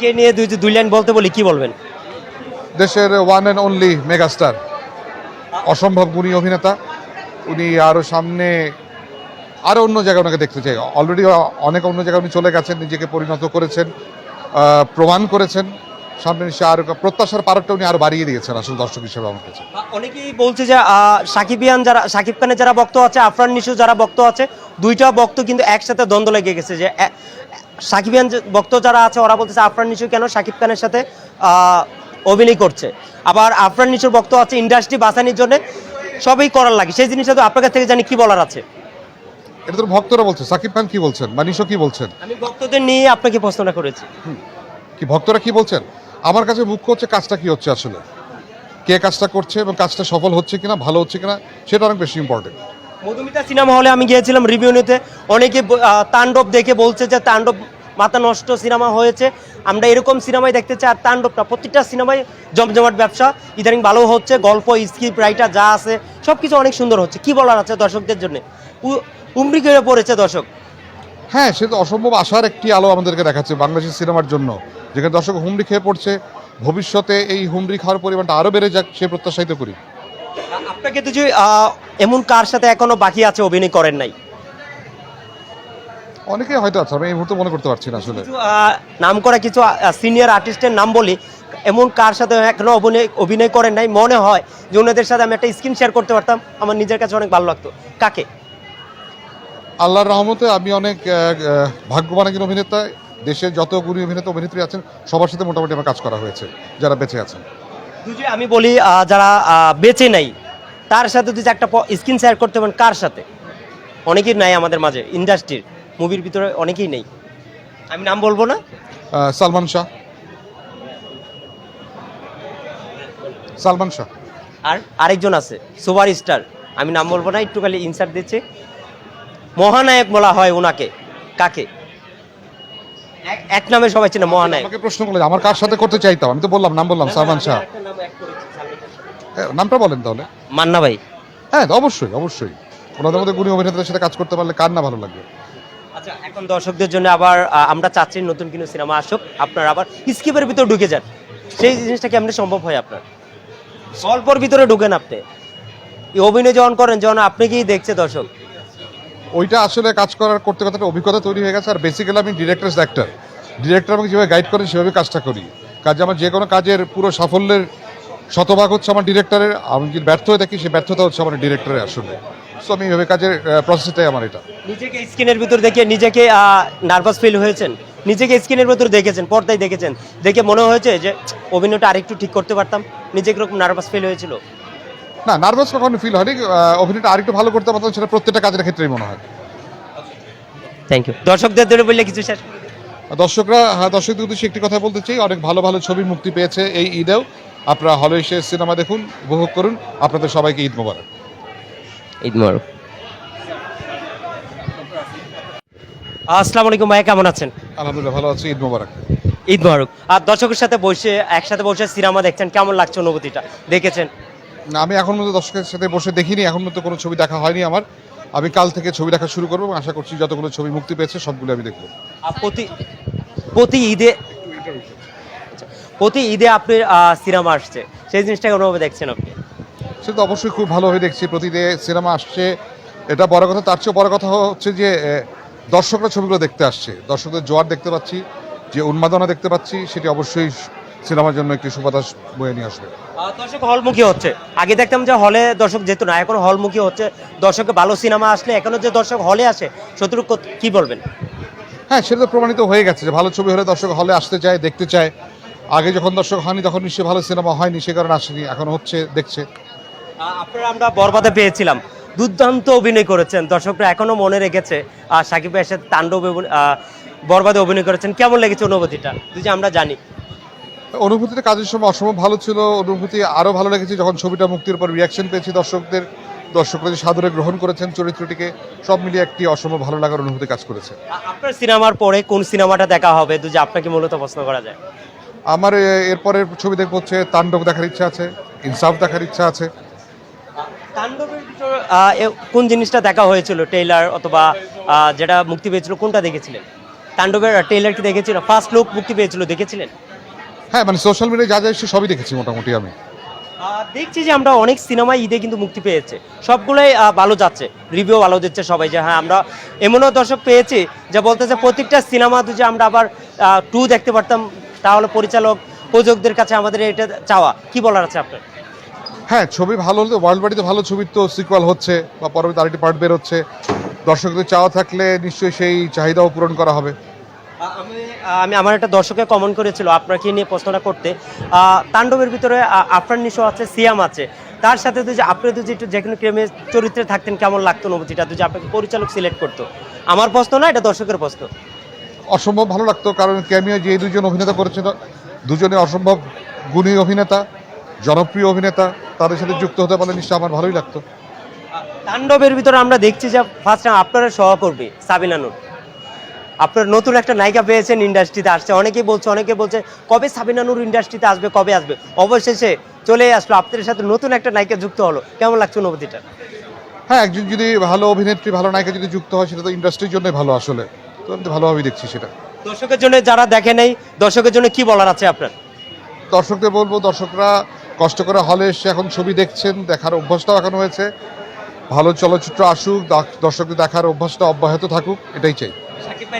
কে নিয়ে দুই দুই লাইন বলতে বলি কি বলবেন? দেশের ওয়ান অ্যান্ড অনলি মেগাস্টার অসম্ভব গুণী অভিনেতা। উনি আরও সামনে আরও অন্য জায়গায় ওনাকে দেখতে চাই। অলরেডি অনেক অন্য জায়গায় উনি চলে গেছেন নিজেকে পরিণত করেছেন প্রমাণ করেছেন। সামনে নিশ্চয়ই আরও প্রত্যাশার পারকটা উনি আরও বাড়িয়ে দিয়েছেন আসলে দর্শক হিসেবে আমার কাছে। অনেকেই বলছে যে সাকিবিয়ান যারা সাকিব খানের যারা বক্ত আছে আফরান নিশু যারা বক্ত আছে দুইটা বক্ত কিন্তু একসাথে দ্বন্দ্ব লেগে গেছে যে এ- খান যে বক্ত যারা আছে ওরা বলতেছে আফরান নিশু কেন সাকিব খানের সাথে অভিনয় করছে। আবার আফরান নিশুর বক্ত আছে ইন্ডাস্ট্রি বাঁচানোর জন্য সবই করার লাগে। সেই জিনিসটা তো আপনার কাছ থেকে জানি কি বলার আছে? এটা তো ভক্তরা বলছে। সাকিব খান কি বলছেন? মানিশো কি বলছেন? আমি বক্তদের নিয়ে আপনাকে প্রশ্নটা করেছি। কি ভক্তরা কি বলছেন? আমার কাছে মুখ্য হচ্ছে কাজটা কি হচ্ছে আসলে। কে কাজটা করছে এবং কাজটা সফল হচ্ছে কিনা ভালো হচ্ছে কিনা সেটা অনেক বেশি ইম্পর্টেন্ট মধুমিতা সিনেমা হলে আমি গিয়েছিলাম রিভিউ নিতে। অনেকে তাণ্ডব দেখে বলছে যে তাণ্ডব মাথা নষ্ট সিনেমা হয়েছে। আমরা এরকম সিনেমাই দেখতে চাই আর তাণ্ডবটা প্রত্যেকটা সিনেমায় জমজমাট ব্যবসা। ইদানিং ভালো হচ্ছে গল্প স্ক্রিপ্ট রাইটার যা আছে সব কিছু অনেক সুন্দর হচ্ছে। কি বলার আছে দর্শকদের জন্য? উমরি করে পড়েছে দর্শক। হ্যাঁ সে তো অসম্ভব আশার একটি আলো আমাদেরকে দেখাচ্ছে বাংলাদেশের সিনেমার জন্য। যেখানে দর্শক হুমড়ি খেয়ে পড়ছে ভবিষ্যতে এই হুমড়ি খাওয়ার পরিমাণটা আরও বেড়ে যাক সে প্রত্যাশায়িত করি। আপনাকে তো যে এমন কার সাথে এখনও বাকি আছে অভিনয় করেন নাই? অনেকে হয়তো আছে আমি এই মুহূর্তে মনে করতে পারছি না আসলে। নাম করা কিছু সিনিয়র আর্টিস্টের নাম বলি এমন কার সাথে এখনও অভিনয় অভিনয় করেন নাই? মনে হয় যে ওনাদের সাথে আমি একটা স্ক্রিন শেয়ার করতে পারতাম আমার নিজের কাছে অনেক ভালো লাগতো। কাকে? আল্লাহর রহমতে আমি অনেক ভাগ্যবান একজন অভিনেতা দেশের যত গুণী অভিনেতা অভিনেত্রী আছেন সবার সাথে মোটামুটি আমার কাজ করা হয়েছে যারা বেঁচে আছেন। আমি বলি যারা বেঁচে নাই তার সাথে যদি একটা স্ক্রিন শেয়ার করতে পারেন কার সাথে? অনেকেই নাই আমাদের মাঝে ইন্ডাস্ট্রির মুভির ভিতরে অনেকেই নেই। আমি নাম বলব না? সালমান শাহ। সালমান শাহ। আর আরেকজন আছে সুপার স্টার আমি নাম বলব না একটু খালি ইনসার্ট দিচ্ছে। মহানায়ক বলা হয় ওনাকে কাকে? এক- নামে সবাই চেনে মহানায়ক। আমাকে প্রশ্ন করলে আমার কার সাথে করতে চাইতাম? আমি তো বললাম নাম বললাম সালমান শাহ। নামটা বলেন তাহলে। মান্না ভাই। হ্যাঁ অবশ্যই অবশ্যই। ওনাদের মধ্যে গুণী অভিনেতাদের সাথে কাজ করতে পারলে কার না ভালো লাগবে? আচ্ছা এখন দর্শকদের জন্য আবার আমরা চাচ্ছি নতুন কোনো সিনেমা আসুক আপনার আবার স্কিপের ভিতরে ঢুকে যান। সেই জিনিসটা কেমনে সম্ভব হয় আপনার? গল্পর ভিতরে ঢুকেন আপনি। এই অভিনয় যখন করেন যখন আপনি কি দেখছে দর্শক? ওইটা আসলে কাজ করার করতে একটা অভিজ্ঞতা তৈরি হয়ে গেছে আর বেসিক্যালি আমি ডিরেক্টরস অ্যাক্টর ডিরেক্টর আমাকে যেভাবে গাইড করেন সেভাবে কাজটা করি। কাজে আমার যে কোনো কাজের পুরো সাফল্যের শতভাগ হচ্ছে আমার ডিরেক্টরের আমি যদি ব্যর্থ হয়ে থাকি সেই ব্যর্থতা হচ্ছে আমার ডিরেক্টরের আসলে। সো আমি এভাবে কাজের প্রসেসটাই আমার এটা। নিজেকে স্ক্রিনের ভিতর দেখে নিজেকে নার্ভাস ফিল হয়েছেন? নিজেকে স্ক্রিনের ভিতর দেখেছেন পর্দায় দেখেছেন? দেখে মনে হয়েছে যে অভিনয়টা আরেকটু ঠিক করতে পারতাম? নিজেকে এরকম নার্ভাস ফিল হয়েছিল? না নার্ভাস কখনো ফিল হয়নি অভিনয়টা আরেকটু ভালো করতে পারতাম সেটা প্রত্যেকটা কাজের ক্ষেত্রেই মনে হয়। থ্যাংক ইউ দর্শকদের ধরে বললে কিছু শেষ? করে দর্শকরা হ্যাঁ দর্শকদের উদ্দেশ্যে একটি কথা বলতে চাই অনেক ভালো ভালো ছবি মুক্তি পেয়েছে এই ঈদেও। আপনারা হলে এসে সিনেমা দেখুন উপভোগ করুন। আপনাদের সবাইকে ঈদ মোবারক। ঈদ মোবারক। আসসালামু আলাইকুম ভাই কেমন আছেন? আলহামদুলিল্লাহ ভালো আছি। ঈদ মোবারক। ঈদ মোবারক। আর দর্শকের সাথে বসে একসাথে বসে সিনেমা দেখছেন কেমন লাগছে অনুভূতিটা? দেখেছেন? না, আমি এখন মতো দর্শকের সাথে বসে দেখিনি এখন মতো কোনো ছবি দেখা হয়নি আমার। আমি কাল থেকে ছবি দেখা শুরু করব এবং আশা করছি যতগুলো ছবি মুক্তি পেয়েছে সবগুলো আমি দেখব। আর প্রতি প্রতি ঈদে প্রতি ঈদে আপনি সিনেমা আসছে। সেই জিনিসটাকে অনুভবে দেখছেন আপনি? সেটা তো অবশ্যই খুব ভালোভাবে দেখছি। প্রতিদিন সিনেমা আসছে। এটা বড় কথা তার চেয়ে বড় কথা হচ্ছে যে দর্শকরা ছবিগুলো দেখতে আসছে। দর্শকদের জোয়ার দেখতে পাচ্ছি যে উন্মাদনা দেখতে পাচ্ছি সেটি অবশ্যই সিনেমার জন্য একটি সুবাতাস বয়ে নিয়ে আসবে। দর্শক হলমুখী হচ্ছে। আগে দেখতাম যে হলে দর্শক যেত না এখন হলমুখী হচ্ছে। দর্শকে ভালো সিনেমা আসলে এখনও যে দর্শক হলে আসে শত্রু কি বলবেন? হ্যাঁ সেটা তো প্রমাণিত হয়ে গেছে যে ভালো ছবি হলে দর্শক হলে আসতে চায় দেখতে চায়। আগে যখন দর্শক হয়নি তখন নিশ্চয়ই ভালো সিনেমা হয়নি সে কারণে আসেনি এখন হচ্ছে দেখছে। আপনারা আমরা বরবাদে পেয়েছিলাম। দুর্দান্ত অভিনয় করেছেন দর্শকরা এখনও মনে রেখেছে আর সাকিব ভাইয়ের সাথে তাণ্ডব বরবাদে অভিনয় করেছেন। কেমন লেগেছে অনুভূতিটা? যদি আমরা জানি। অনুভূতিটা কাজের সময় অসম্ভব ভালো ছিল অনুভূতি আরও ভালো লেগেছে যখন ছবিটা মুক্তির পর রিয়াকশন পেয়েছি দর্শকদের। দর্শকরা যে সাদরে গ্রহণ করেছেন চরিত্রটিকে সব মিলিয়ে একটি অসম্ভব ভালো লাগার অনুভূতি কাজ করেছে। আপনার সিনেমার পরে কোন সিনেমাটা দেখা হবে? যদি আপনাকে মূলত প্রশ্ন করা যায়। আমার এরপরের ছবি দেখব হচ্ছে তাণ্ডব দেখার ইচ্ছা আছে ইনসাফ দেখার ইচ্ছা আছে। তাণ্ডবের কোন জিনিসটা দেখা হয়েছিল? টেইলার অথবা যেটা মুক্তি পেয়েছিল কোনটা দেখেছিলেন? তাণ্ডবের ট্রেলার কি দেখেছিল? ফার্স্ট লুক মুক্তি পেয়েছিল দেখেছিলেন? হ্যাঁ মানে সোশ্যাল মিডিয়ায় যা যা এসছে সবই দেখেছি মোটামুটি আমি। দেখছি যে আমরা অনেক সিনেমা ঈদে কিন্তু মুক্তি পেয়েছে। সবগুলোই ভালো যাচ্ছে রিভিউ ভালো দিচ্ছে সবাই যে হ্যাঁ আমরা এমনও দর্শক পেয়েছি যে বলতেছে প্রত্যেকটা সিনেমা যে আমরা আবার টু দেখতে পারতাম তাহলে পরিচালক প্রযোজকদের কাছে আমাদের এটা চাওয়া। কি বলার আছে আপনার? হ্যাঁ ছবি ভালো হলে ওয়ার্ল্ড বাড়িতে ভালো ছবির তো সিকুয়াল হচ্ছে বা পরবর্তী আরেকটি পার্ট বের হচ্ছে। দর্শকদের চাওয়া থাকলে নিশ্চয়ই সেই চাহিদাও পূরণ করা হবে। আমি আমি আমার একটা দর্শকে কমেন্ট করেছিল আপনাকে নিয়ে প্রশ্নটা করতে। তাণ্ডবের ভিতরে আফরান নিশো আছে সিয়াম আছে। তার সাথে তো যে আপনি যদি একটু যে কোনো ক্রেমের চরিত্রে থাকতেন কেমন লাগতো অনুভূতিটা? যদি আপনাকে পরিচালক সিলেক্ট করতো। আমার প্রশ্ন না এটা দর্শকের প্রশ্ন। অসম্ভব ভালো লাগতো কারণ ক্যামিও যে দুজন অভিনেতা করেছিল দুজনে অসম্ভব গুণী অভিনেতা জনপ্রিয় অভিনেতা তাদের সাথে যুক্ত হতে পারলে নিশ্চয় আমার ভালোই লাগতো। তাণ্ডবের ভিতরে আমরা দেখছি যে ফার্স্ট টাইম আপনারা সহকর্মী সাবিনা নূর। আপনার নতুন একটা নায়িকা পেয়েছেন ইন্ডাস্ট্রিতে আসছে। অনেকেই বলছে অনেকে বলছে কবে সাবিনা নূর ইন্ডাস্ট্রিতে আসবে কবে আসবে? অবশেষে চলে আসলো আপনাদের সাথে নতুন একটা নায়িকা যুক্ত হলো। কেমন লাগছে অনুভূতিটা? হ্যাঁ একজন যদি ভালো অভিনেত্রী ভালো নায়িকা যদি যুক্ত হয় সেটা তো ইন্ডাস্ট্রির জন্যই ভালো আসলে। তো আমি তো ভালোভাবেই দেখছি সেটা। দর্শকের জন্য যারা দেখে নেই দর্শকের জন্য কি বলার আছে আপনার? দর্শকদের বলব দর্শকরা কষ্ট করে হলে এসে এখন ছবি দেখছেন দেখার অভ্যাসটাও এখন হয়েছে। ভালো চলচ্চিত্র আসুক দর্শকদের দেখার অভ্যাসটা অব্যাহত থাকুক এটাই চাই।